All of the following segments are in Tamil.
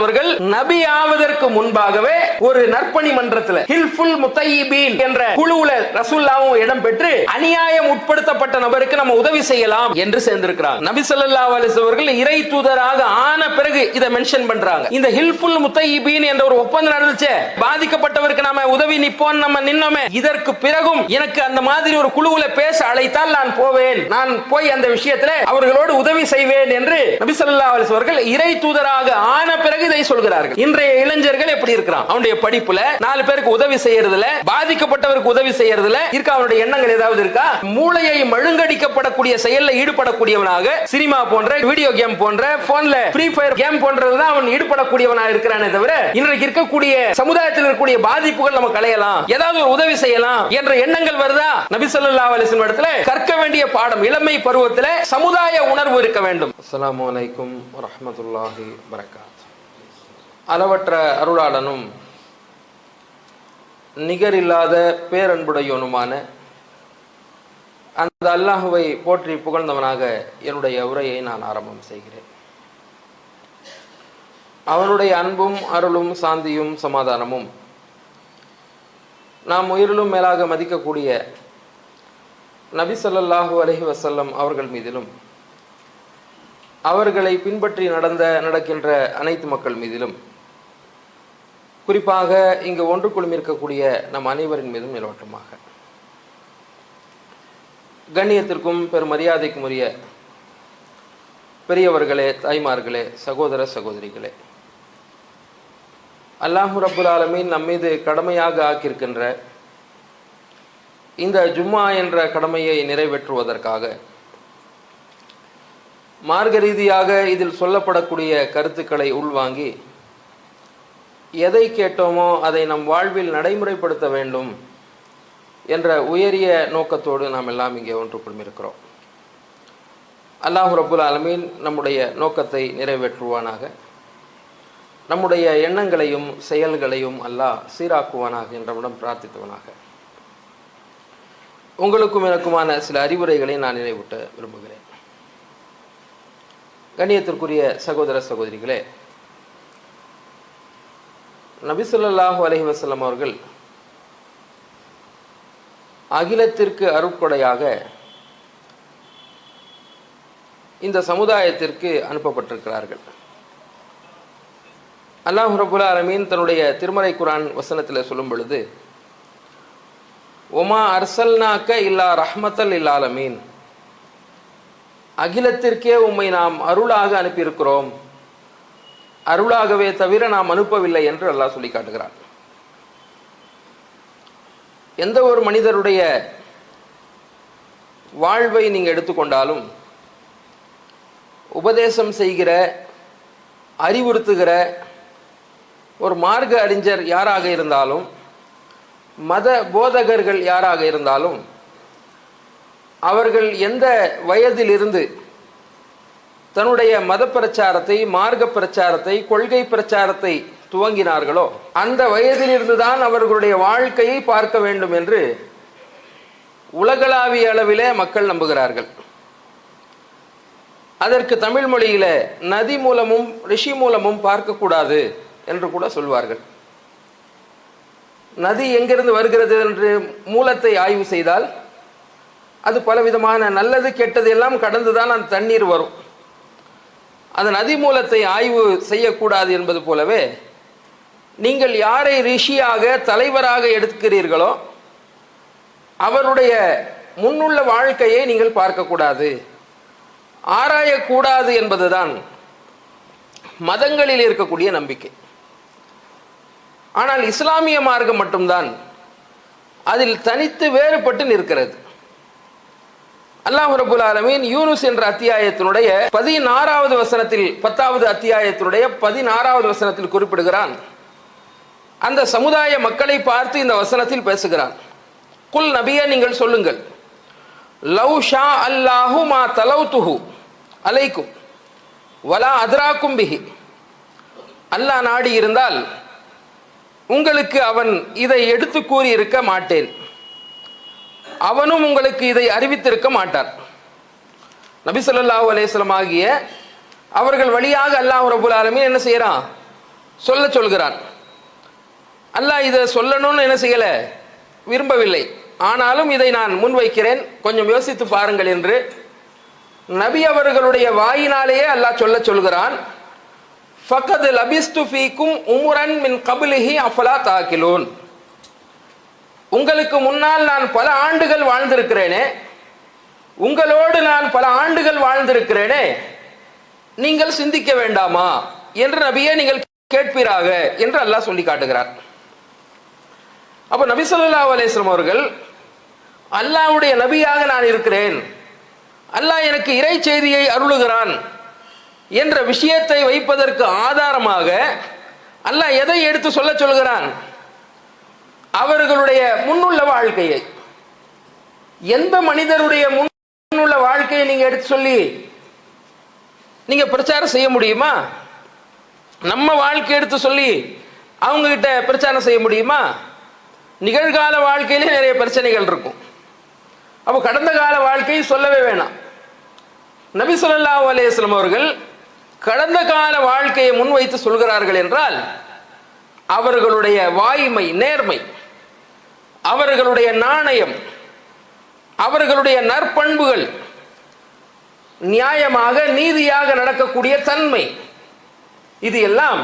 அவர்கள் நபி ஆவதற்கு முன்பாகவே ஒரு நற்பணி மன்றத்தில் ஹில்ஃபுல் முத்தையிபீன் என்ற குழுவுல ரசூல்லாவும் இடம் பெற்று அநியாயம் உட்படுத்தப்பட்ட நபருக்கு நம்ம உதவி செய்யலாம் என்று சேர்ந்திருக்கிறார் நபி ஸல்லல்லாஹு அலிஸ் அவர்கள் இறை தூதராக ஆன பிறகு இதை மென்ஷன் பண்றாங்க. இந்த ஹில்ஃபுல் முத்தையிபீன் என்ற ஒரு ஒப்பந்தம் நடந்துச்சு. பாதிக்கப்பட்டவருக்கு நாம உதவி நிப்போம் நம்ம நின்னோமே இதற்கு பிறகும் எனக்கு அந்த மாதிரி ஒரு குழுவுல பேச அழைத்தால் நான் போவேன். நான் போய் அந்த விஷயத்துல அவர்களோடு உதவி செய்வேன் என்று நபி சல்லா அலிஸ் அவர்கள் இறை தூதராக ஆன பிறகு இதை சொல்கிறார்கள். இன்றைய இளைஞர்கள் எப்படி இருக்கிறான்? அவனுடைய படிப்புல நாலு பேருக்கு உதவி செய்யறதுல பாதிக்கப்பட்டவருக்கு உதவி செய்யறதுல இருக்க? அவனுடைய எண்ணங்கள் ஏதாவது இருக்கா? மூளையை மழுங்கடிக்கப்படக்கூடிய செயல்ல ஈடுபடக்கூடியவனாக சினிமா போன்ற வீடியோ கேம் போன்ற போன்ல ஃப்ரீ ஃபயர் கேம் போன்றதுதான் அவன் ஈடுபடக்கூடியவனாக இருக்கிறானே தவிர இன்றைக்கு இருக்கக்கூடிய சமுதாயத்தில் இருக்கக்கூடிய பாதிப்புகள் நம்ம களையலாம். ஏதாவது ஒரு உதவி செய்யலாம் என்ற எண்ணங்கள் வருதா? நபி ஸல்லல்லாஹு இடத்துல கற்க வேண்டிய பாடம் இளமை பருவத்தில் சமுதாய உணர்வு இருக்க வேண்டும். அஸ்லாம் வலைக்கும் வரமத்துல்லாஹி வரகாத் அளவற்ற அருளாளனும் நிகரில்லாத பேரன்புடையவனுமான அந்த அல்லாஹுவை போற்றி புகழ்ந்தவனாக என்னுடைய உரையை நான் ஆரம்பம் செய்கிறேன். அவனுடைய அன்பும் அருளும் சாந்தியும் சமாதானமும் நாம் உயிரிலும் மேலாக மதிக்கக்கூடிய நபி ஸல்லல்லாஹு அலஹி வசல்லம் அவர்கள் மீதிலும் அவர்களை பின்பற்றி நடந்த நடக்கின்ற அனைத்து மக்கள் மீதிலும் குறிப்பாக இங்கு ஒன்று குழுமிருக்கக்கூடிய நம் அனைவரின் மீதும் நிலவட்டமாக கண்ணியத்திற்கும் பெரும் மரியாதைக்கும் உரிய பெரியவர்களே தாய்மார்களே சகோதர சகோதரிகளே அல்லாஹு ரபுல் ஆலமீன் நம் மீது கடமையாக ஆக்கியிருக்கின்ற இந்த ஜும்மா என்ற கடமையை நிறைவேற்றுவதற்காக மார்க்க ரீதியாக இதில் சொல்லப்படக்கூடிய கருத்துக்களை உள்வாங்கி எதை கேட்டோமோ அதை நம் வாழ்வில் நடைமுறைப்படுத்த வேண்டும் என்ற உயரிய நோக்கத்தோடு நாம் எல்லாம் இங்கே ஒன்று இருக்கிறோம். அல்லாஹு ரபுல் ஆலமீன் நம்முடைய நோக்கத்தை நிறைவேற்றுவானாக. நம்முடைய எண்ணங்களையும் செயல்களையும் அல்லாஹ் சீராக்குவானாக என்றவுடன் பிரார்த்தித்தவனாக. உங்களுக்கும் எனக்குமான சில அறிவுரைகளை நான் நினைவூட்ட விரும்புகிறேன். கண்ணியத்திற்குரிய சகோதர சகோதரிகளே நபிசுல்லாஹு அலஹி வசல்லம் அவர்கள் அகிலத்திற்கு அருக்கொடையாக இந்த சமுதாயத்திற்கு அனுப்பப்பட்டிருக்கிறார்கள். அல்லாஹ் ரபுல் ஆலமீன் தன்னுடைய திருமறை குரான் வசனத்தில் சொல்லும் பொழுது ஒமா அர்சல்னாக்க இல்லா ரஹ்மத்தல் இல்லாலமீன் அகிலத்திற்கே உம்மை நாம் அருளாக அனுப்பியிருக்கிறோம். அருளாகவே தவிர நாம் அனுப்பவில்லை என்று அல்லாஹ் சொல்லி காட்டுகிறார் எந்த ஒரு மனிதருடைய வாழ்வை நீங்கள் எடுத்துக்கொண்டாலும் உபதேசம் செய்கிற அறிவுறுத்துகிற ஒரு மார்க்க அறிஞர் யாராக இருந்தாலும் மத போதகர்கள் யாராக இருந்தாலும் அவர்கள் எந்த வயதிலிருந்து தன்னுடைய மத பிரச்சாரத்தை மார்க்க பிரச்சாரத்தை கொள்கை பிரச்சாரத்தை துவங்கினார்களோ அந்த வயதிலிருந்து தான் அவர்களுடைய வாழ்க்கையை பார்க்க வேண்டும் என்று உலகளாவிய அளவிலே மக்கள் நம்புகிறார்கள். அதற்கு தமிழ் மொழியில நதி மூலமும் ரிஷி மூலமும் பார்க்கக்கூடாது என்று கூட சொல்வார்கள். நதி எங்கிருந்து வருகிறது என்று மூலத்தை ஆய்வு செய்தால் அது பலவிதமான நல்லது கெட்டது எல்லாம் கடந்துதான் அந்த தண்ணீர் வரும். அந்த நதி மூலத்தை ஆய்வு செய்யக்கூடாது என்பது போலவே நீங்கள் யாரை ரிஷியாக தலைவராக எடுக்கிறீர்களோ அவருடைய முன்னுள்ள வாழ்க்கையை நீங்கள் பார்க்கக்கூடாது. ஆராயக்கூடாது என்பதுதான் மதங்களில் இருக்கக்கூடிய நம்பிக்கை. ஆனால் இஸ்லாமிய மார்க்கம் மட்டும்தான் அதில் தனித்து வேறுபட்டு நிற்கிறது. அல்லாஹ் ரபுல் ஆலமீன் யூனுஸ் என்ற அத்தியாயத்தினுடைய பதினாறாவது வசனத்தில் பத்தாவது அத்தியாயத்தினுடைய பதினாறாவது வசனத்தில் குறிப்பிடுகிறான். அந்த சமுதாய மக்களை பார்த்து இந்த வசனத்தில் பேசுகிறான். குல் நபிய நீங்கள் சொல்லுங்கள். லவ் ஷா அல்லாஹு மா தலவு துஹு அலைக்கும். வலா அதிராக்கும் பிஹி. அல்லாஹ் நாடி இருந்தால் உங்களுக்கு அவன் இதை எடுத்து கூறியிருக்க மாட்டேன். அவனும் உங்களுக்கு இதை அறிவித்திருக்க மாட்டான். நபிசல்லாஹு அலேஸ்லம் ஆகிய அவர்கள் வழியாக அல்லாஹ் ரபுல் ஆலமீன் என்ன செய்கிறான் சொல்ல சொல்கிறான். அல்லாஹ் இதை சொல்லணும்னு என்ன செய்யலை? விரும்பவில்லை. ஆனாலும் இதை நான் முன்வைக்கிறேன் கொஞ்சம் யோசித்து பாருங்கள் என்று நபி அவர்களுடைய வாயினாலேயே அல்லாஹ் சொல்ல சொல்கிறான். ஃபக்கது லபிஸ்து ஃபீக்கும் உமுரன் மின் கபிலிஹி அஃபலா தாக்கிலோன். உங்களுக்கு முன்னால் நான் பல ஆண்டுகள் வாழ்ந்திருக்கிறேனே உங்களோடு நான் பல ஆண்டுகள் வாழ்ந்திருக்கிறேனே நீங்கள் சிந்திக்க வேண்டாமா என்று நபியே நீங்கள் கேட்பீராக என்று அல்லாஹ் சொல்லி காட்டுகிறார். அப்ப நபி ஸல்லல்லாஹு அவர்கள் அல்லாஹ்வுடைய நபியாக நான் இருக்கிறேன் அல்லாஹ் எனக்கு இறை செய்தியை அருளுகிறான் என்ற விஷயத்தை வைப்பதற்கு ஆதாரமாக அல்லாஹ் எதை எடுத்து சொல்ல சொல்கிறான்? அவர்களுடைய முன்னுள்ள வாழ்க்கையை. எந்த மனிதருடைய முன்னுள்ள வாழ்க்கையை நீங்க எடுத்து சொல்லி நீங்க பிரச்சாரம் செய்ய முடியுமா? நம்ம வாழ்க்கை எடுத்து சொல்லி அவங்க கிட்ட பிரச்சாரம் செய்ய முடியுமா? நிகழ்கால வாழ்க்கையிலே நிறைய பிரச்சனைகள் இருக்கும். அப்போ கடந்த கால வாழ்க்கையை சொல்லவே வேணாம். நபி சொல்லா அலைஹி அவர்கள் கடந்த கால வாழ்க்கையை முன்வைத்து சொல்கிறார்கள் என்றால் அவர்களுடைய வாய்மை நேர்மை அவர்களுடைய நாணயம் அவர்களுடைய நற்பண்புகள் நியாயமாக நீதியாக நடக்கக்கூடிய தன்மை. இது எல்லாம்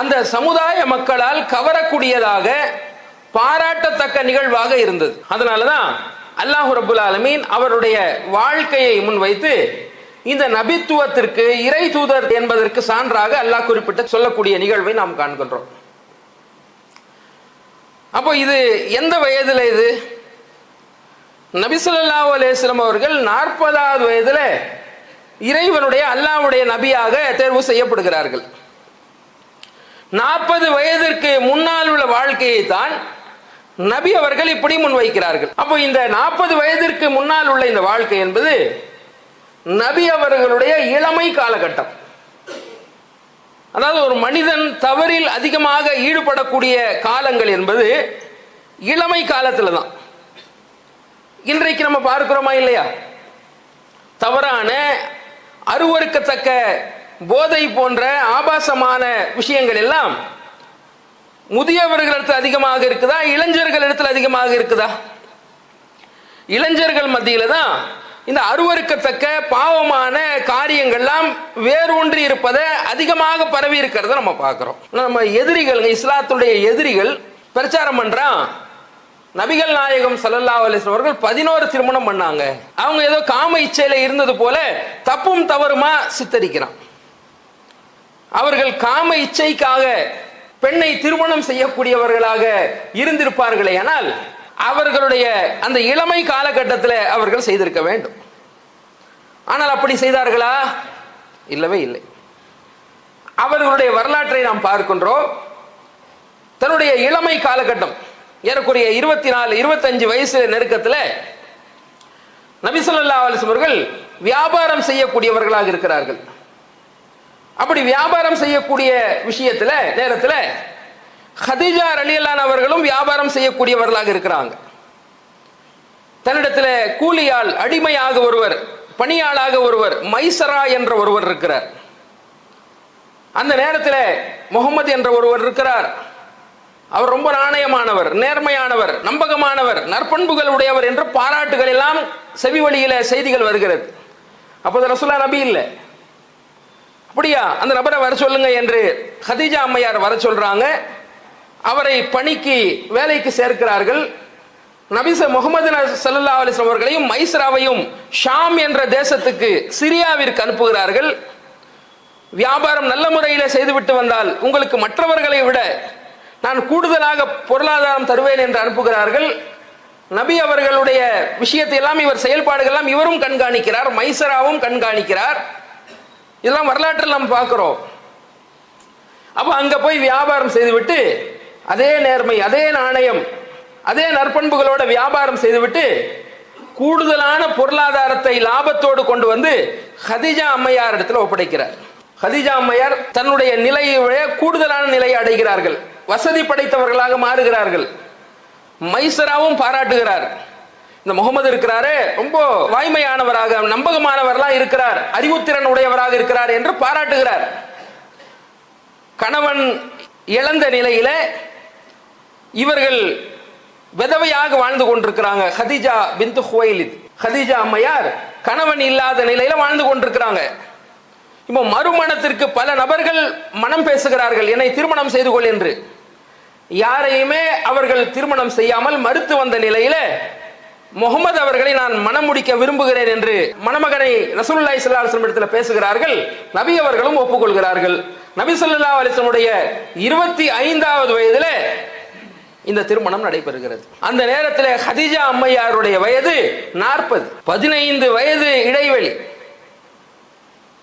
அந்த சமுதாய மக்களால் கவரக்கூடியதாக பாராட்டத்தக்க நிகழ்வாக இருந்தது. அதனாலதான் அல்லாஹு ரபுல் ஆலமீன் அவருடைய வாழ்க்கையை முன்வைத்து இந்த நபித்துவத்திற்கு இறை தூதர் என்பதற்கு சான்றாக அல்லாஹ் குறிப்பிட்ட சொல்லக்கூடிய நிகழ்வை நாம் காண்கின்றோம். அப்போ இது எந்த வயதுல இது? நபிசல்லாஹு அலேஸ்லம் அவர்கள் நாற்பதாவது வயதுல இறைவனுடைய அல்லாஹ்வுடைய நபியாக தேர்வு செய்யப்படுகிறார்கள். நாற்பது வயதிற்கு முன்னால் உள்ள வாழ்க்கையை தான் நபி அவர்கள் இப்படி முன்வைக்கிறார்கள். அப்போ இந்த நாற்பது வயதிற்கு முன்னால் உள்ள இந்த வாழ்க்கை என்பது நபி அவர்களுடைய இளமை காலகட்டம். அதாவது ஒரு மனிதன் தவறில் அதிகமாக ஈடுபடக்கூடிய காலங்கள் என்பது இளமை காலத்தில் தான் இன்றைக்கு நம்ம பார்க்கிறோமா இல்லையா? தவறான அருவறுக்கத்தக்க போதை போன்ற ஆபாசமான விஷயங்கள் எல்லாம் முதியவர்களிடத்தில் அதிகமாக இருக்குதா? இளைஞர்கள் இடத்தில் அதிகமாக இருக்குதா? இளைஞர்கள் மத்தியில தான் இந்த அருவறுக்கத்தக்க பாவமான காரியங்கள்லாம் வேரூன்றி இருப்பதை அதிகமாக பரவி இருக்கிறத நம்ம பார்க்குறோம். நம்ம எதிரிகள் இஸ்லாத்துடைய எதிரிகள் பிரச்சாரம் பண்றான் நபிகள் நாயகம் சல்லல்லா அலிஸ்லாம் அவர்கள் பதினோரு திருமணம் பண்ணாங்க. அவங்க ஏதோ காம இச்சையில இருந்தது போல தப்பும் தவறுமா சித்தரிக்கிறான். அவர்கள் காம இச்சைக்காக பெண்ணை திருமணம் செய்யக்கூடியவர்களாக இருந்திருப்பார்களே ஆனால் அவர்களுடைய அந்த இளமை காலகட்டத்தில் அவர்கள் செய்திருக்க வேண்டும். ஆனால் அப்படி செய்தார்களா? இல்லவே இல்லை. அவர்களுடைய வரலாற்றை நாம் பார்க்கின்றோம். தன்னுடைய இளமை காலகட்டம் ஏறக்குறைய இருபத்தி நாலு இருபத்தஞ்சு வயசு நெருக்கத்தில் நபிசல்லா அலிஸ்லம் அவர்கள் வியாபாரம் செய்யக்கூடியவர்களாக இருக்கிறார்கள். அப்படி வியாபாரம் செய்யக்கூடிய விஷயத்தில் நேரத்தில் ஹதீஜா ரலியல்லான் அவர்களும் வியாபாரம் செய்யக்கூடியவர்களாக இருக்கிறாங்க. தன்னிடத்தில் கூலியால் அடிமையாக ஒருவர் பணியாளாக ஒருவர் மைசரா என்ற ஒருவர் இருக்கிறார். அந்த நேரத்தில் முகமது என்ற ஒருவர் இருக்கிறார். அவர் ரொம்ப நாணயமானவர் நேர்மையானவர் நம்பகமானவர் நற்பண்புகள் உடையவர் என்ற பாராட்டுகள் எல்லாம் செவி வழியில செய்திகள் வருகிறது. அப்போது ரசுல்லா நபி இல்லை. அப்படியா? அந்த நபரை வர சொல்லுங்க என்று ஹதீஜா அம்மையார் வர சொல்றாங்க. அவரை பணிக்கு வேலைக்கு சேர்க்கிறார்கள். நபிச முகமது சல்லா அலிஸ்லாம் அவர்களையும் மைஸ்ராவையும் ஷாம் என்ற தேசத்துக்கு சிரியாவிற்கு அனுப்புகிறார்கள். வியாபாரம் நல்ல முறையில் செய்துவிட்டு வந்தால் உங்களுக்கு மற்றவர்களை விட நான் கூடுதலாக பொருளாதாரம் தருவேன் என்று அனுப்புகிறார்கள். நபி அவர்களுடைய விஷயத்தை எல்லாம் இவர் செயல்பாடுகள் எல்லாம் இவரும் கண்காணிக்கிறார் மைசராவும் கண்காணிக்கிறார். இதெல்லாம் வரலாற்றில் நம்ம பார்க்கிறோம். அப்போ அங்கே போய் வியாபாரம் செய்துவிட்டு அதே நேர்மை அதே நாணயம் அதே நற்பண்புகளோட வியாபாரம் செய்துவிட்டு கூடுதலான பொருளாதாரத்தை லாபத்தோடு கொண்டு வந்து ஹதிஜா அம்மையார் இடத்துல ஒப்படைக்கிறார். ஹதிஜா அம்மையார் தன்னுடைய நிலையை கூடுதலான நிலையை அடைகிறார்கள். வசதி படைத்தவர்களாக மாறுகிறார்கள். மைசராவும் பாராட்டுகிறார். இந்த முகமது இருக்கிறாரே ரொம்ப வாய்மையானவராக நம்பகமானவர்களாக இருக்கிறார் அறிவுத்திறன் உடையவராக இருக்கிறார் என்று பாராட்டுகிறார். கணவன் இழந்த நிலையில இவர்கள் விதவையாக வாழ்ந்து கொண்டிருக்கிறாங்க. ஹதிஜா பிந்து ஹுவைலித். ஹதிஜா அம்மையார் கணவன் இல்லாத நிலையில வாழ்ந்து கொண்டிருக்கிறாங்க. இப்போ மறுமணத்திற்கு பல நபர்கள் மனம் பேசுகிறார்கள். என்னை திருமணம் செய்து கொள் என்று. யாரையுமே அவர்கள் திருமணம் செய்யாமல் மறுத்து வந்த நிலையில முகமது அவர்களை நான் மனம் முடிக்க விரும்புகிறேன் என்று மணமகனை ரசூலுல்லாஹி ஸல்லல்லாஹு இடத்துல பேசுகிறார்கள். நபி அவர்களும் ஒப்புக்கொள்கிறார்கள். நபி சொல்லா அலைஹி இருபத்தி ஐந்தாவது வயதுல இந்த திருமணம் நடைபெறுகிறது. அந்த நேரத்தில் ஹதிஜா அம்மையாருடைய வயது நாற்பது பதினைந்து வயது இடைவெளி.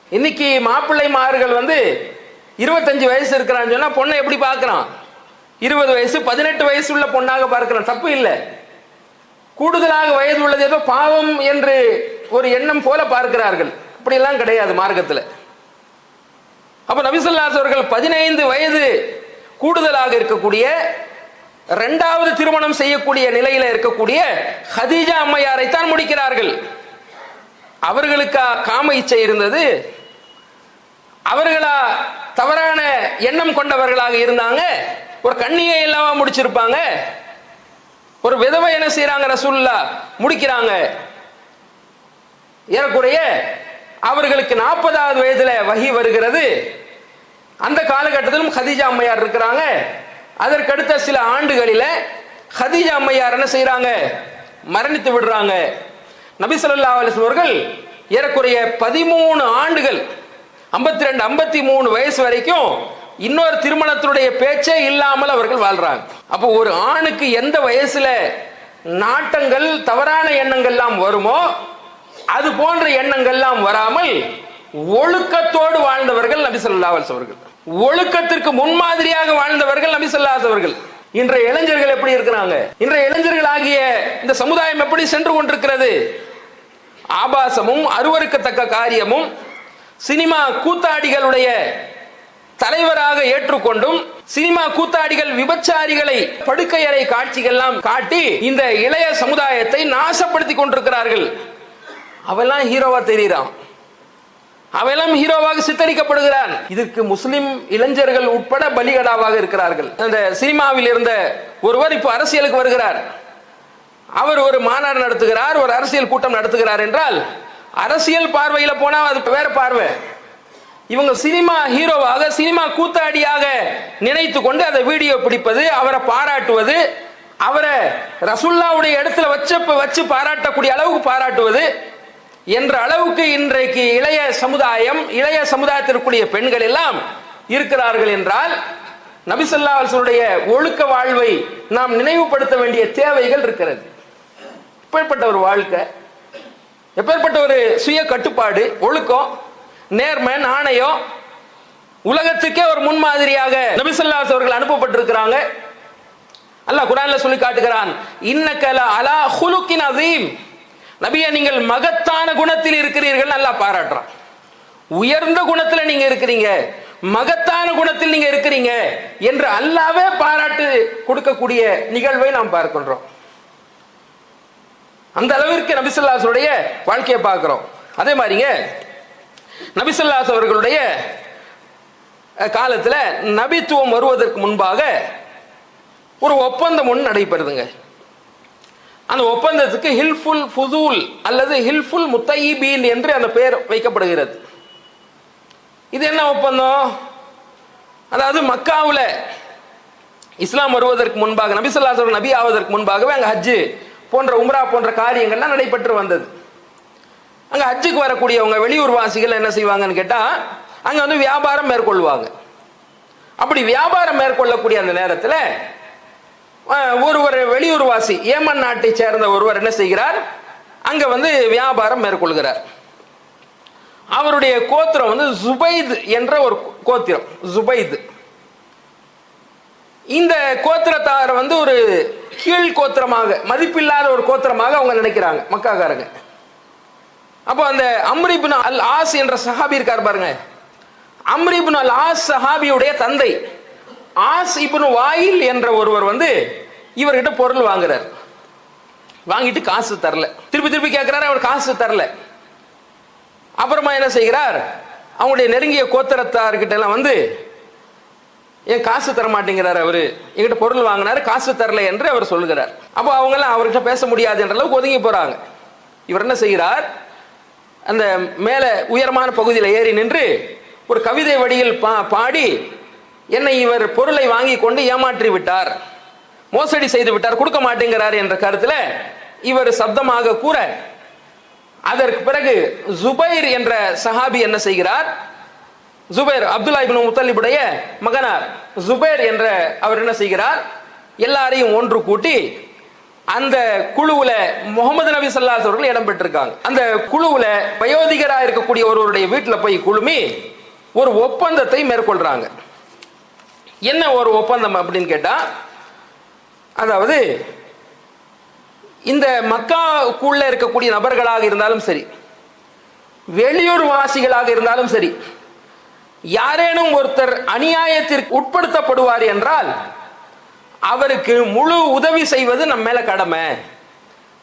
இன்னைக்கு மாப்பிள்ளைமார்கள் வந்து இருபத்தஞ்சு வயசு இருக்கிறான்னு சொன்னா பொண்ணை எப்படி பார்க்கறான்? இருபது வயசு பதினெட்டு வயசு உள்ள பொண்ணாக பார்க்கிறான். தப்பு இல்லை. கூடுதலாக வயது உள்ளது ஏதோ பாவம் என்று ஒரு எண்ணம் போல பார்க்கிறார்கள். அப்படியெல்லாம் கிடையாது மார்க்கத்தில். அப்ப நபிசல்லாஸ் அவர்கள் பதினைந்து வயது கூடுதலாக இருக்கக்கூடிய இரண்டாவது திருமணம் செய்யக்கூடிய நிலையில இருக்கக்கூடிய ஹதீஜா அம்மையாரை தான் முடிக்கிறார்கள். அவர்களுக்கா காம இச்சை இருந்தது? அவர்களா தவறான எண்ணம் கொண்டவர்களாக இருந்தாங்க? ஒரு கண்ணியை இல்லாம முடிச்சிருப்பாங்க? ஒரு விதவை என்ன செய்யறாங்க ரசூல்லா முடிக்கிறாங்க. ஏறக்குறைய அவர்களுக்கு நாற்பதாவது வயதுல வகி வருகிறது. அந்த காலகட்டத்திலும் ஹதீஜா அம்மையார் இருக்கிறாங்க. அதற்கடுத்த சில ஆண்டுகளில் ஹதீஜா அம்மையார் என்ன செய்கிறாங்க மரணித்து விடுறாங்க. நபி ஸல்லல்லாஹு அவர்கள் ஏறக்குறைய பதிமூணு ஆண்டுகள் ஐம்பத்தி ரெண்டு ஐம்பத்தி மூணு வயசு வரைக்கும் இன்னொரு திருமணத்தினுடைய பேச்சே இல்லாமல் அவர்கள் வாழ்றாங்க. அப்போ ஒரு ஆணுக்கு எந்த வயசுல நாட்டங்கள் தவறான எண்ணங்கள்லாம் வருமோ அது போன்ற எண்ணங்கள்லாம் வராமல் ஒழுக்கத்தோடு வாழ்ந்தவர்கள் நபி ஸல்லல்லாஹு அவர்கள். ஒழுக்கத்திற்கு முன்மாதிரியாக வாழ்ந்தவர்கள் நபி ஸல்லல்லாஹு இன்றைய இளைஞர்கள் எப்படி இருக்கிறாங்க? இன்றைய இளைஞர்கள் ஆகிய இந்த சமுதாயம் எப்படி சென்று கொண்டிருக்கிறது? ஆபாசமும் அருவருக்கத்தக்க காரியமும் சினிமா கூத்தாடிகளுடைய தலைவராக ஏற்றுக்கொண்டும் சினிமா கூத்தாடிகள் விபச்சாரிகளை படுக்கையறை காட்சிகள்லாம் காட்டி இந்த இளைய சமுதாயத்தை நாசப்படுத்தி கொண்டிருக்கிறார்கள். அவெல்லாம் ஹீரோவா தெரியுறான். அவெல்லாம் ஹீரோவாக சித்தரிக்கப்படுகிறான் இதற்கு முஸ்லிம் இளைஞர்கள் உட்பட பலிகடாவாக இருக்கிறார்கள். அந்த சினிமாவில் இருந்த ஒருவர் இப்போ அரசியலுக்கு வருகிறார். அவர் ஒரு மாநாடு நடத்துகிறார் ஒரு அரசியல் கூட்டம் நடத்துகிறார் என்றால் அரசியல் பார்வையில் போனால் அது வேற பார்வை. இவங்க சினிமா ஹீரோவாக சினிமா கூத்தாடியாக நினைத்து கொண்டு அதை வீடியோ பிடிப்பது அவரை பாராட்டுவது அவரை ரசுல்லாவுடைய இடத்துல வச்ச வச்சு பாராட்டக்கூடிய அளவுக்கு பாராட்டுவது என்ற அளவுக்கு இன்றைக்கு இளைய சமுதாயம் இளைய சமுதாயத்திற்குரிய பெண்கள் எல்லாம் இருக்கிறார்கள் என்றால் நபிசல்லா அலிஸ்வருடைய ஒழுக்க வாழ்வை நாம் நினைவுபடுத்த வேண்டிய தேவைகள் இருக்கிறது. எப்பேற்பட்ட ஒரு வாழ்க்கை எப்பேற்பட்ட ஒரு சுய கட்டுப்பாடு ஒழுக்கம் நேர்மை நாணயம் உலகத்துக்கே ஒரு முன்மாதிரியாக நபிசல்லாஸ் அவர்கள் அனுப்பப்பட்டிருக்கிறாங்க அல்லாஹ் குரான்ல சொல்லி காட்டுகிறான் இன்னக்கல அலா ஹுலுக்கின் அதீம் நபிய நீங்கள் மகத்தான குணத்தில் இருக்கிறீர்கள் நல்லா பாராட்டுறான். உயர்ந்த குணத்துல நீங்க இருக்கிறீங்க மகத்தான குணத்தில் நீங்க இருக்கிறீங்க என்று அல்லாவே பாராட்டு கொடுக்கக்கூடிய நிகழ்வை நாம் பார்க்கின்றோம். அந்த அளவிற்கு நபிசுல்லாசுடைய வாழ்க்கையை பார்க்கிறோம். அதே மாதிரிங்க நபிசுல்லாஸ் அவர்களுடைய காலத்துல நபித்துவம் வருவதற்கு முன்பாக ஒரு ஒப்பந்தம் ஒன்று நடைபெறுதுங்க. அந்த ஒப்பந்தத்துக்கு ஹில்ஃபுல் ஃபுதூல் அல்லது ஹில்ஃபுல் முத்தையீபீன் என்று அந்த பெயர் வைக்கப்படுகிறது. இது என்ன ஒப்பந்தம்? அதாவது மக்காவில் இஸ்லாம் வருவதற்கு முன்பாக நபி நபி ஆவதற்கு முன்பாகவே அங்கே ஹஜ்ஜு போன்ற உம்ரா போன்ற காரியங்கள்லாம் நடைபெற்று வந்தது. அங்கே ஹஜ்ஜுக்கு வரக்கூடியவங்க வெளியூர் வாசிகள் என்ன செய்வாங்கன்னு கேட்டால் அங்கே வந்து வியாபாரம் மேற்கொள்வாங்க. அப்படி வியாபாரம் மேற்கொள்ளக்கூடிய அந்த நேரத்தில் ஒருவர் வெளியூர்வாசி ஏமன் நாட்டை சேர்ந்த ஒருவர் என்ன செய்கிறார்? அங்க வந்து வியாபாரம் மேற்கொள்கிறார். அவருடைய கோத்திரம் வந்து ஜுபைத் என்ற ஒரு கோத்திரம் ஜுபைத். இந்த கோத்திரத்தார் வந்து ஒரு கீழ் கோத்திரமாக மதிப்பில்லாத ஒரு கோத்திரமாக அவங்க நினைக்கிறாங்க மக்காக்காரங்க. அப்போ அந்த அம்ரிபின் அல் ஆஸ் என்ற சஹாபி இருக்கார் பாருங்க. அம்ரிபின் அல் ஆஸ் சஹாபியுடைய தந்தை. ஆஸ் இப்னு வாயில் என்ற ஒருவர் வந்து இவர்கிட்ட பொருள் வாங்குறார். வாங்கிட்டு காசு தரல. திருப்பி திருப்பி கேட்கிறாரு அவர் காசு தரல. அப்புறமா என்ன செய்கிறார்? அவங்களுடைய நெருங்கிய கோத்தரத்தார்கிட்ட எல்லாம் வந்து ஏன் காசு தர மாட்டேங்கிறார் அவரு? என்கிட்ட பொருள் வாங்கினாரு காசு தரல என்று அவர் சொல்லுகிறார். அப்போ அவங்கெல்லாம் அவர்கிட்ட பேச முடியாது என்ற அளவுக்கு ஒதுங்கி போறாங்க. இவர் என்ன செய்கிறார்? அந்த மேல உயரமான பகுதியில் ஏறி நின்று ஒரு கவிதை வடியில் பா பாடி என்னை இவர் பொருளை வாங்கி கொண்டு ஏமாற்றி விட்டார். மோசடி செய்து விட்டார் கொடுக்க மாட்டேங்கிறார் என்ற கருத்துல இவர் சப்தமாக கூற அதற்கு பிறகு ஜுபைர் என்ற சஹாபி என்ன செய்கிறார்? ஜுபைர் அப்துல்லா இபின் முத்தலிபுடைய மகனார். ஜுபைர் என்ற அவர் என்ன செய்கிறார்? எல்லாரையும் ஒன்று கூட்டி அந்த குழுவுல முகமது நபி சல்லாஸ் அவர்கள் இடம் பெற்றிருக்காங்க. அந்த குழுவுல வயோதிகராக இருக்கக்கூடிய ஒருவருடைய வீட்டில் போய் குழுமி ஒரு ஒப்பந்தத்தை மேற்கொள்றாங்க. என்ன ஒரு ஒப்பந்தம் அப்படின்னு கேட்டால் அதாவது இந்த மக்காக்குள்ள இருக்கக்கூடிய நபர்களாக இருந்தாலும் சரி வெளியூர் வாசிகளாக இருந்தாலும் சரி யாரேனும் ஒருத்தர் அநியாயத்திற்கு உட்படுத்தப்படுவார் என்றால் அவருக்கு முழு உதவி செய்வது நம்ம மேல கடமை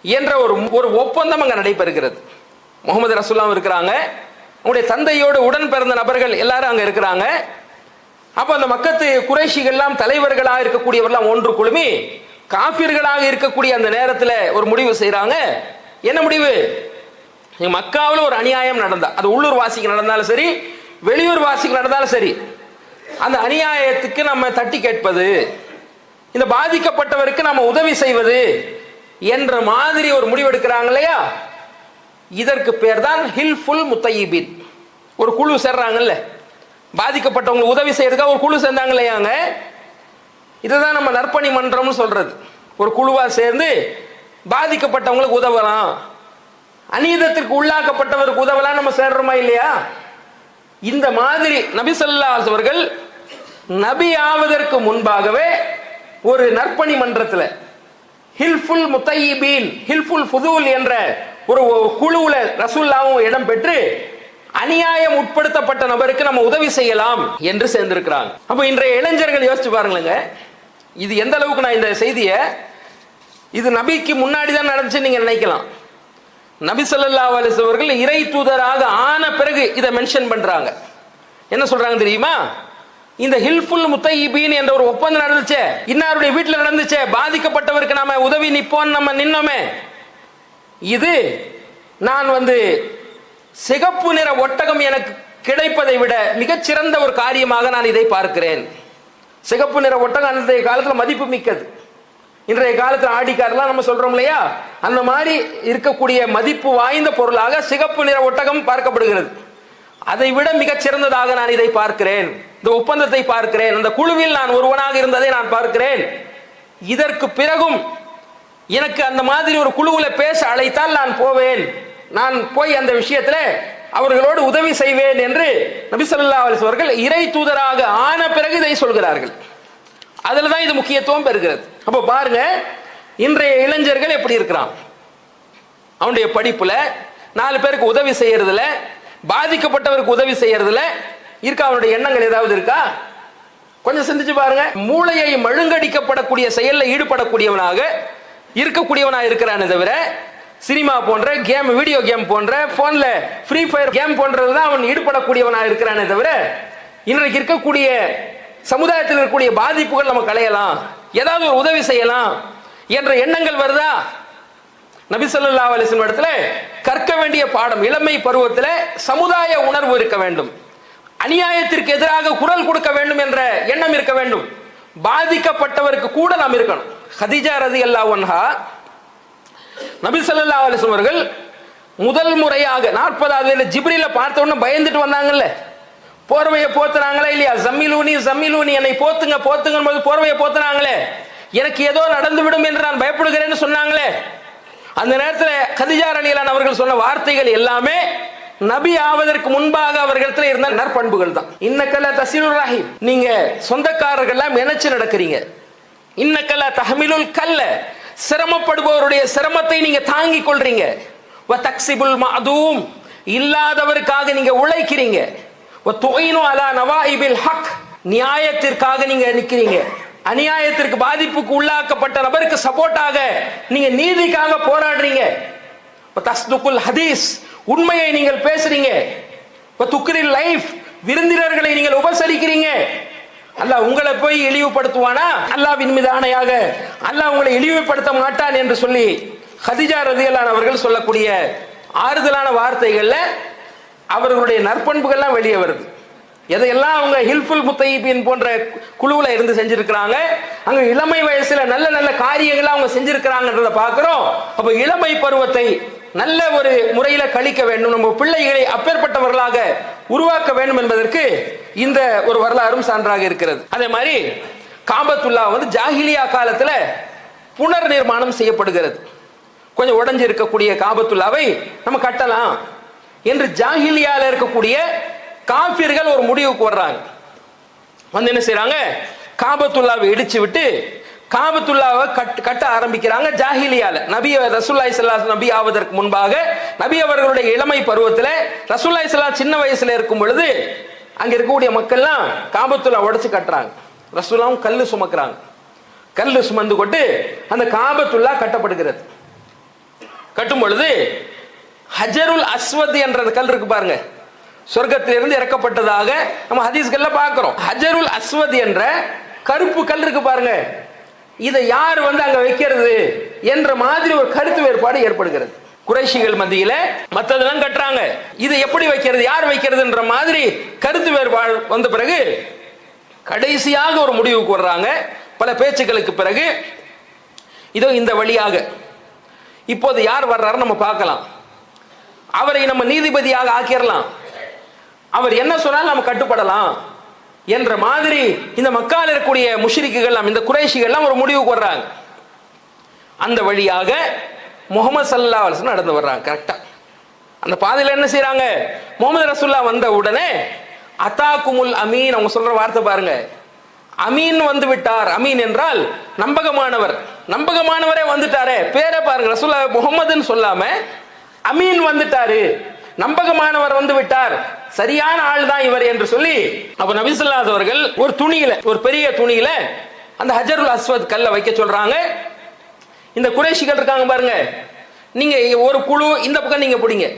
என்ற ஒரு ஒரு ஒப்பந்தம் அங்கே நடைபெறுகிறது. முகமது ரசுல்லாம் இருக்கிறாங்க உங்களுடைய தந்தையோடு உடன் பிறந்த நபர்கள் எல்லாரும் அங்கே இருக்கிறாங்க அப்ப அந்த மக்கத்து குறைஷிகள்லாம் தலைவர்களாக இருக்கக்கூடியவர்லாம் ஒன்று குழுமி காபிர்களாக இருக்கக்கூடிய அந்த நேரத்தில் ஒரு முடிவு செய்கிறாங்க என்ன முடிவு? மக்காவில் ஒரு அநியாயம் நடந்தா அது உள்ளூர் வாசிக்கு நடந்தாலும் சரி வெளியூர் வாசிக்கு நடந்தாலும் சரி அந்த அநியாயத்துக்கு நம்ம தட்டி கேட்பது இந்த பாதிக்கப்பட்டவருக்கு நம்ம உதவி செய்வது என்ற மாதிரி ஒரு முடிவு எடுக்கிறாங்க இல்லையா? இதற்கு பேர் தான் ஹில்ஃபுல் முத்தையீபின். ஒரு குழு சேர்றாங்கல்ல. பாதிக்கப்பட்டவங்களுக்கு உதவி செய்யறதுக்காக ஒரு குழு சேர்ந்தாங்க இல்லையாங்க இதுதான் நம்ம நற்பணி மன்றம்னு சொல்றது. ஒரு குழுவா சேர்ந்து பாதிக்கப்பட்டவங்களுக்கு உதவலாம். அநீதத்திற்கு உள்ளாக்கப்பட்டவருக்கு உதவலாம் நம்ம சேர்றோமா இல்லையா? இந்த மாதிரி நபிசல்லா அவர்கள் நபி ஆவதற்கு முன்பாகவே ஒரு நற்பணி மன்றத்தில் ஹில்ஃபுல் முத்தையீபீன் ஹில்ஃபுல் ஃபுதூல் என்ற ஒரு குழுவில் ரசுல்லாவும் இடம் பெற்று அநியாயம் உட்படுத்தப்பட்ட நபருக்கு நம்ம உதவி செய்யலாம் என்று சேர்ந்திருக்கிறாங்க. அப்ப இன்றைய இளைஞர்கள் யோசிச்சு பாருங்களேங்க. இது எந்த அளவுக்கு நான் இந்த செய்தியை இது நபிக்கு முன்னாடி தான் நடந்துச்சு நீங்க நினைக்கலாம். நபி ஸல்லல்லாஹு அலிஸ் அவர்கள் இறை தூதராக ஆன பிறகு இதை மென்ஷன் பண்றாங்க. என்ன சொல்றாங்க தெரியுமா? இந்த ஹில்ஃபுல் முத்தையிபீன் என்ற ஒரு ஒப்பந்தம் நடந்துச்சே. இன்னாருடைய வீட்டில் நடந்துச்சே. பாதிக்கப்பட்டவருக்கு நாம உதவி நிப்போம் நம்ம நின்னோமே. இது நான் வந்து சிகப்பு நிற ஒட்டகம் எனக்கு கிடைப்பதை விட மிகச்சிறந்த ஒரு காரியமாக நான் இதை பார்க்கிறேன். சிகப்பு நிற ஒட்டகம் அன்றைய காலத்தில் மதிப்பு மிக்கது. இன்றைய காலத்தில் ஆடிக்காரெல்லாம் நம்ம சொல்றோம் இல்லையா? அந்த மாதிரி இருக்கக்கூடிய மதிப்பு வாய்ந்த பொருளாக சிகப்பு நிற ஒட்டகம் பார்க்கப்படுகிறது. அதை விட மிகச் சிறந்ததாக நான் இதை பார்க்கிறேன். இந்த ஒப்பந்தத்தை பார்க்கிறேன். அந்த குழுவில் நான் ஒருவனாக இருந்ததை நான் பார்க்கிறேன். இதற்கு பிறகும் எனக்கு அந்த மாதிரி ஒரு குழுவில் பேச அழைத்தால் நான் போவேன். நான் போய் அந்த விஷயத்துல அவர்களோடு உதவி செய்வேன் என்று நபிசல்லா அலிஸ் அவர்கள் இறை தூதராக ஆன பிறகு இதை சொல்கிறார்கள். அதில் தான் இது முக்கியத்துவம் பெறுகிறது. அப்போ பாருங்க இன்றைய இளைஞர்கள் எப்படி இருக்கிறான்? அவனுடைய படிப்புல நாலு பேருக்கு உதவி செய்யறதுல பாதிக்கப்பட்டவருக்கு உதவி செய்யறதுல இருக்கா? அவனுடைய எண்ணங்கள் ஏதாவது இருக்கா? கொஞ்சம் சிந்திச்சு பாருங்க. மூளையை மழுங்கடிக்கப்படக்கூடிய செயலில் ஈடுபடக்கூடியவனாக இருக்கக்கூடியவனாக இருக்கிறானே தவிர சினிமா போன்ற கேம் வீடியோ கேம் போன்ற போன்ல ஃப்ரீ ஃபயர் கேம் போன்றது தான் அவன் ஈடுபடக்கூடியவனாக இருக்கிறானே தவிர இன்றைக்கு இருக்கக்கூடிய சமுதாயத்தில் இருக்கக்கூடிய பாதிப்புகள் நம்ம களையலாம் ஏதாவது ஒரு உதவி செய்யலாம் என்ற எண்ணங்கள் வருதா? நபிசல்லா அலிசன் இடத்துல கற்க வேண்டிய பாடம் இளமை பருவத்தில் சமுதாய உணர்வு இருக்க வேண்டும். அநியாயத்திற்கு எதிராக குரல் கொடுக்க வேண்டும் என்ற எண்ணம் இருக்க வேண்டும். பாதிக்கப்பட்டவருக்கு கூட நாம் இருக்கணும். ஹதிஜா ரதி அன்ஹா நபி ஸல்லல்லாஹு அலைஹி அவர்கள் முதல் முறையாக நாற்பதாவது ஜிப்ரில பார்த்த உடனே பயந்துட்டு வந்தாங்கல்ல. போர்வையை போத்துறாங்களே இல்லையா? சம்மிலூனி சம்மிலூனி என்னை போத்துங்க போத்துங்க போது போர்வையை போத்துறாங்களே எனக்கு ஏதோ நடந்து விடும் என்று நான் பயப்படுகிறேன்னு சொன்னாங்களே. அந்த நேரத்தில் கதிஜா அலிலான் அவர்கள் சொன்ன வார்த்தைகள் எல்லாமே நபி ஆவதற்கு முன்பாக அவர்களிடத்தில் இருந்த நற்பண்புகள் தான். இன்னக்கல்ல தசீலுர் ராஹிம். நீங்க சொந்தக்காரர்கள் எல்லாம் நினைச்சு நடக்கிறீங்க இன்னக்கல்ல தஹமிலுல் கல்ல. சிரமப்படுபவருடைய சிரமத்தை நீங்க தாங்கிக் கொள்றீங்க. வ தக்சிபுல் மஅதூம். இல்லாதவருக்காக நீங்க உழைக்கிறீங்க. அலா நவாயிபில் ஹக். நியாயத்திற்காக நீங்க நிற்கிறீங்க அநியாயத்திற்கு பாதிப்புக்கு உள்ளாக்கப்பட்ட நபருக்கு சப்போர்ட்டாக நீங்க நீதிக்காக போராடுறீங்க. தஸ்துக்குல் ஹதீஸ். உண்மையை நீங்கள் பேசுறீங்க. இப்ப லைஃப். விருந்தினர்களை நீங்கள் உபசரிக்கிறீங்க. அல்லாஹ் உங்களை போய் இழிவுபடுத்துவானா? அல்லாவின் மீது ஆணையாக அல்லாஹ் உங்களை இழிவுபடுத்த மாட்டான் என்று சொல்லி ஹதிஜா ரதியலான் அவர்கள் சொல்லக்கூடிய ஆறுதலான வார்த்தைகள்ல அவர்களுடைய நற்பண்புகள்லாம் வெளியே வருது. எதையெல்லாம் அவங்க ஹில்ஃபுல் முத்தைபின் போன்ற குழுவில் இருந்து செஞ்சிருக்கிறாங்க அங்க இளமை வயசுல நல்ல நல்ல காரியங்களை அவங்க செஞ்சிருக்கிறாங்கன்றத பார்க்குறோம். அப்ப இளமை பருவத்தை நல்ல ஒரு முறையில கழிக்க வேண்டும். நம்ம பிள்ளைகளை அப்பேற்பட்டவர்களாக உருவாக்க வேண்டும் என்பதற்கு இந்த ஒரு வரலாறும் சான்றாக இருக்கிறது. அதே மாதிரி காபத்துல்லா வந்து ஜாகிலியா காலத்துல புனர் நிர்மாணம் செய்யப்படுகிறது. கொஞ்சம் உடஞ்சி இருக்கக்கூடிய காபத்துல்லாவை நம்ம கட்டலாம் என்று ஜாகிலியால இருக்கக்கூடிய காபிர்கள் ஒரு முடிவுக்கு வர்றாங்க. வந்து என்ன செய்யறாங்க காபத்துல்லாவை இடிச்சு விட்டு காபத்துல்லாவை கட் கட்ட ஆரம்பிக்கிறாங்க ஜாஹிலியால. நபி ரசூல்லாய் சல்லா நபி ஆவதற்கு முன்பாக நபி அவர்களுடைய இளமை பருவத்தில் ரசூல்லாய் சல்லா சின்ன வயசுல இருக்கும் பொழுது அங்க இருக்கக்கூடிய மக்கள்லாம் காபத்துல்லா உடச்சு கட்டுறாங்க. ரசூல்லாவும் கல் சுமக்கிறாங்க. கல் சுமந்து கொண்டு அந்த காபத்துல்லா கட்டப்படுகிறது. கட்டும் பொழுது ஹஜருல் அஸ்வத் என்ற கல் இருக்கு பாருங்க. சொர்க்கத்திலிருந்து இறக்கப்பட்டதாக நம்ம ஹதீஸ்கள்ல பார்க்கிறோம். ஹஜருல் அஸ்வத் என்ற கருப்பு கல் இருக்கு பாருங்க. இதை யார் வந்து அங்க வைக்கிறது என்ற மாதிரி ஒரு கருத்து வேறுபாடு ஏற்படுகிறது. குறைஷிகள் மத்தியில மத்ததெல்லாம் கட்டுறாங்க. இதை எப்படி வைக்கிறது யார் வைக்கிறதுன்ற மாதிரி கருத்து வேறுபாடு வந்த பிறகு கடைசியாக ஒரு முடிவுக்கு வர்றாங்க. பல பேச்சுக்களுக்கு பிறகு இதோ இந்த வழியாக. இப்போது யார் வர்றாரு நம்ம பார்க்கலாம். அவரை நம்ம நீதிபதியாக ஆக்கிடலாம் அவர் என்ன சொன்னாலும் நம்ம கட்டுப்படலாம். என்ற மாதிரி இந்த மக்கால் இருக்கக்கூடிய முஷிரிக்குகள்லாம் இந்த குறைஷிகள்லாம் ஒரு முடிவுக்கு வர்றாங்க. அந்த வழியாக முகமது சல்லா அலிஸ்லாம் நடந்து வர்றாங்க கரெக்டா அந்த பாதையில் என்ன செய்கிறாங்க முகமது ரசுல்லா வந்த உடனே அத்தாக்குமுல் அமீன் அவங்க சொல்ற வார்த்தை பாருங்க. அமீன் வந்து விட்டார். அமீன் என்றால் நம்பகமானவர். நம்பகமானவரே வந்துட்டாரே. பேரை பாருங்க ரசுல்லா முகமதுன்னு சொல்லாம அமீன் வந்துட்டாரு. நம்பகமானவர் வந்து விட்டார். சரியான ஆள் தான் இவர் என்று சொல்லி அப்ப நபிசுல்லாஸ் அவர்கள் ஒரு துணியில ஒரு பெரிய துணியில அந்த ஹஜருல் அஸ்வத் கல்ல வைக்க சொல்றாங்க. இந்த குறைஷிகள் இருக்காங்க பாருங்க. நீங்க ஒரு குழு இந்த பக்கம் நீங்க பிடிங்க.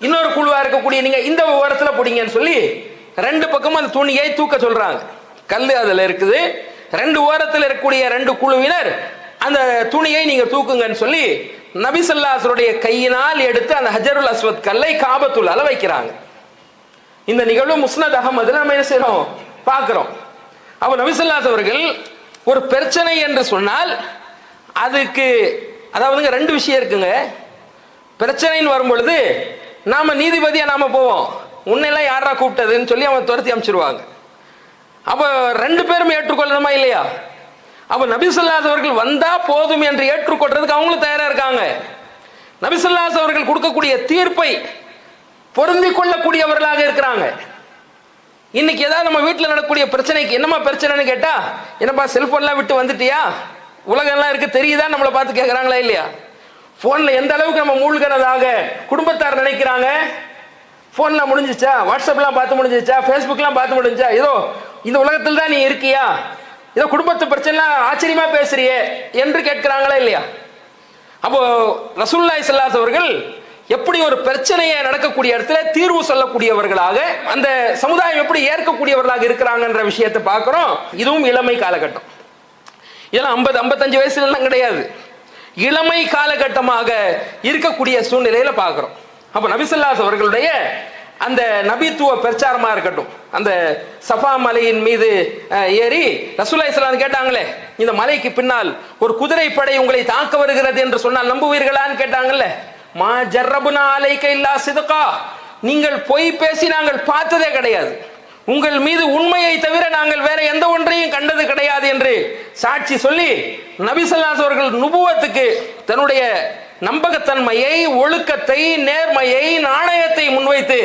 இன்னொரு குழுவா இருக்கக்கூடிய நீங்க இந்த ஓரத்துல பிடிங்கன்னு சொல்லி ரெண்டு பக்கமும் அந்த துணியை தூக்க சொல்றாங்க. கல் அதுல இருக்குது. ரெண்டு ஓரத்தில் இருக்கக்கூடிய ரெண்டு குழுவினர் அந்த துணியை நீங்க தூக்குங்கன்னு சொல்லி நபிசல்லாசருடைய கையினால் எடுத்து அந்த ஹஜருல் அஸ்வத் கல்லை காபத்துள்ள வைக்கிறாங்க. இந்த நிகழ்வு முஸ்னத் அகமதுல நம்ம என்ன செய்யறோம் பார்க்கிறோம். அப்ப நபிசல்லாஸ் அவர்கள் ஒரு பிரச்சனை என்று சொன்னால் அதுக்கு அதாவதுங்க ரெண்டு விஷயம் இருக்குங்க. பிரச்சனைன்னு வரும்பொழுது நாம நீதிபதியா நாம போவோம். உன்னெல்லாம் யாரா கூப்பிட்டதுன்னு சொல்லி அவன் துரத்தி அமைச்சிருவாங்க. அப்போ ரெண்டு பேரும் ஏற்றுக்கொள்ளணுமா இல்லையா? அப்போ நபிசல்லாஸ் அவர்கள் வந்தா போதும் என்று ஏற்றுக்கொள்றதுக்கு அவங்களும் தயாரா இருக்காங்க. நபிசல்லாஸ் அவர்கள் கொடுக்கக்கூடிய தீர்ப்பை பொருந்தி கொள்ளக்கூடியவர்களாக இருக்கிறாங்க. இன்னைக்கு ஏதாவது நம்ம வீட்டில் நடக்கக்கூடிய பிரச்சனைக்கு என்னமா பிரச்சனைன்னு கேட்டா என்னப்பா செல்போன்லாம் விட்டு வந்துட்டியா? உலகம்லாம் இருக்கு தெரியுதா? நம்மளை பார்த்து கேட்குறாங்களா இல்லையா? ஃபோனில் எந்த அளவுக்கு நம்ம மூழ்கிறதாக குடும்பத்தார் நினைக்கிறாங்க? ஃபோன்லாம் முடிஞ்சிச்சா? வாட்ஸ்அப்லாம் பார்த்து முடிஞ்சிச்சா? ஃபேஸ்புக்லாம் பார்த்து முடிஞ்சா? ஏதோ இந்த உலகத்தில் தான் நீ இருக்கியா? ஏதோ குடும்பத்து பிரச்சனைலாம் ஆச்சரியமா பேசுறியே என்று கேட்கிறாங்களா இல்லையா? அப்போ ரசூல்லாய் செல்லாதவர்கள் எப்படி ஒரு பிரச்சனையை நடக்கக்கூடிய இடத்துல தீர்வு சொல்லக்கூடியவர்களாக அந்த சமுதாயம் எப்படி ஏற்கக்கூடியவர்களாக இருக்கிறாங்கன்ற விஷயத்தை பார்க்குறோம். இதுவும் இளமை காலகட்டம். இதெல்லாம் ஐம்பது ஐம்பத்தஞ்சு வயசுலாம் கிடையாது. இளமை காலகட்டமாக இருக்கக்கூடிய சூழ்நிலையில பார்க்குறோம். அப்போ நபிசல்லாஸ் அவர்களுடைய அந்த நபித்துவ பிரச்சாரமாக இருக்கட்டும். அந்த சஃபா மலையின் மீது ஏறி ரசூலா இஸ்லாம் கேட்டாங்களே இந்த மலைக்கு பின்னால் ஒரு குதிரை படை உங்களை தாக்க வருகிறது என்று சொன்னால் நம்புவீர்களான்னு கேட்டாங்கல்ல. மா ஜர்ரபுனா அலைக்க இல்லா சிதுக்கா. நீங்கள் பொய் பேசி நாங்கள் பார்த்ததே கிடையாது. உங்கள் மீது உண்மையை தவிர நாங்கள் வேற எந்த ஒன்றையும் கண்டது கிடையாது என்று சாட்சி சொல்லி நபிசல்லாஸ் அவர்கள் நுபுவத்துக்கு தன்னுடைய நம்பகத்தன்மையை ஒழுக்கத்தை நேர்மையை நாணயத்தை முன்வைத்து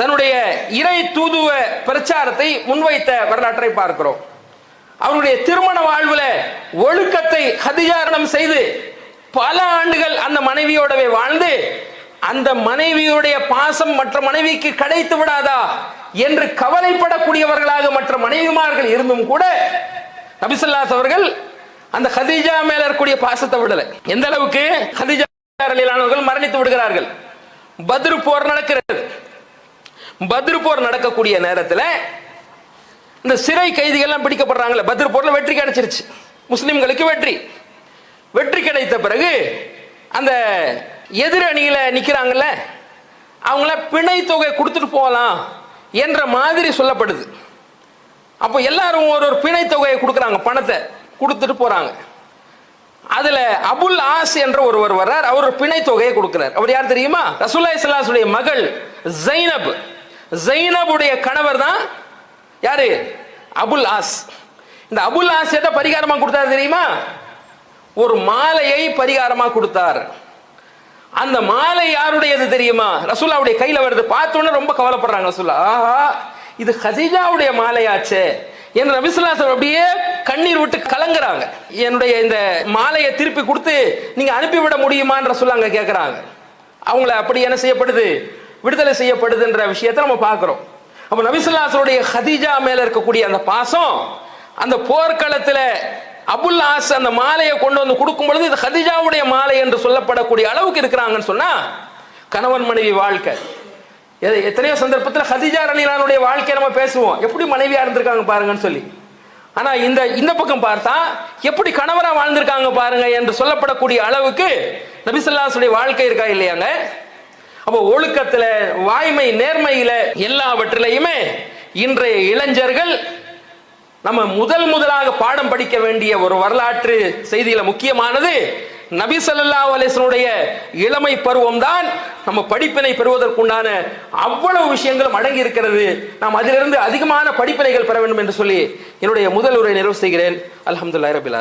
தன்னுடைய இறை தூதுவ பிரச்சாரத்தை முன்வைத்த வரலாற்றை பார்க்கிறோம். அவருடைய திருமண வாழ்வுல ஒழுக்கத்தை அதிகாரணம் செய்து பல ஆண்டுகள் அந்த மனைவியோடவே வாழ்ந்து அந்த மனைவியுடைய பாசம் மற்ற மனைவிக்கு கிடைத்து விடாதா என்று கவலைப்படக்கூடியவர்களாக மற்ற மனைவிமார்கள் இருந்தும் கூட நபிசல்லாஸ் அவர்கள் அந்த ஹதீஜா மேல இருக்கக்கூடிய பாசத்தை விடல. எந்த அளவுக்கு ஹதீஜா மரணித்து விடுகிறார்கள்? பத்ரு போர் நடக்கிறது. பத்ரு போர் நடக்கக்கூடிய நேரத்தில் இந்த சிறை கைதிகள்லாம் பிடிக்கப்படுறாங்களே பத்ரு போர்ல வெற்றி கிடைச்சிருச்சு. முஸ்லிம்களுக்கு வெற்றி. வெற்றி கிடைத்த பிறகு அந்த எதிர் அணியில அவங்கள பிணை தொகை கொடுத்துட்டு போகலாம் என்ற மாதிரி சொல்லப்படுது. அப்போ எல்லாரும் ஒரு ஒரு பிணை தொகையை கொடுக்குறாங்க பணத்தை கொடுத்துட்டு போகிறாங்க அதில் அபுல் ஆஸ் என்ற ஒருவர் வர்றார் அவர் ஒரு பிணை தொகையை கொடுக்கிறார். அவர் யார் தெரியுமா? ரசூல்லா இஸ்லாசுடைய மகள் ஜைனப். ஜைனபுடைய கணவர் தான் யாரு? Abul As. இந்த அபுல் ஆஸ் எதை கொடுத்தாரு தெரியுமா? ஒரு மாலையை பரிகாரமாக கொடுத்தார். அந்த மாலை யாருடையது தெரியுமா? ரசூல்லாவுடைய கையில வருது. பார்த்தோன்னே ரொம்ப கவலைப்படுறாங்க ரசூல்லா. ஆஹா இது ஹதீஜாவுடைய மாலையாச்சே. என்று ரவிசுலாசர் அப்படியே கண்ணீர் விட்டு கலங்குறாங்க. என்னுடைய இந்த மாலையை திருப்பி கொடுத்து நீங்க அனுப்பிவிட முடியுமான்ற சொல்லாங்க கேட்குறாங்க அவங்கள அப்படி என்ன செய்யப்படுது? விடுதலை செய்யப்படுதுன்ற விஷயத்த நம்ம பார்க்குறோம். அப்ப நபிசுல்லாசருடைய ஹதீஜா மேல இருக்கக்கூடிய அந்த பாசம் அந்த போர்க்களத்துல அபுல் ஆஸ் அந்த மாலையை கொண்டு வந்து கொடுக்கும் பொழுது இது ஹதிஜாவுடைய மாலை என்று சொல்லப்படக்கூடிய அளவுக்கு இருக்கிறாங்கன்னு சொன்னா கணவன் மனைவி வாழ்க்கை. எத்தனையோ சந்தர்ப்பத்தில் ஹதிஜா ரலிலானுடைய வாழ்க்கையை நம்ம பேசுவோம். எப்படி மனைவியா இருந்திருக்காங்க பாருங்கன்னு சொல்லி. ஆனா இந்த இந்த பக்கம் பார்த்தா எப்படி கணவரா வாழ்ந்திருக்காங்க பாருங்க என்று சொல்லப்படக்கூடிய அளவுக்கு நபிசல்லாசுடைய வாழ்க்கை இருக்கா இல்லையாங்க? அப்போ ஒழுக்கத்துல வாய்மை நேர்மையில எல்லாவற்றிலையுமே இன்றைய இளைஞர்கள் நம்ம முதல் முதலாக பாடம் படிக்க வேண்டிய ஒரு வரலாற்று செய்தியில முக்கியமானது நபி சல்லா அலிஸ்வனுடைய இளமை பருவம் தான் நம்ம படிப்பினை பெறுவதற்குண்டான அவ்வளவு விஷயங்களும் அடங்கி இருக்கிறது. நாம் அதிலிருந்து அதிகமான படிப்பினைகள் பெற வேண்டும் என்று சொல்லி என்னுடைய முதல் உரை நிறைவு செய்கிறேன். அலமதுல்லா ரபில்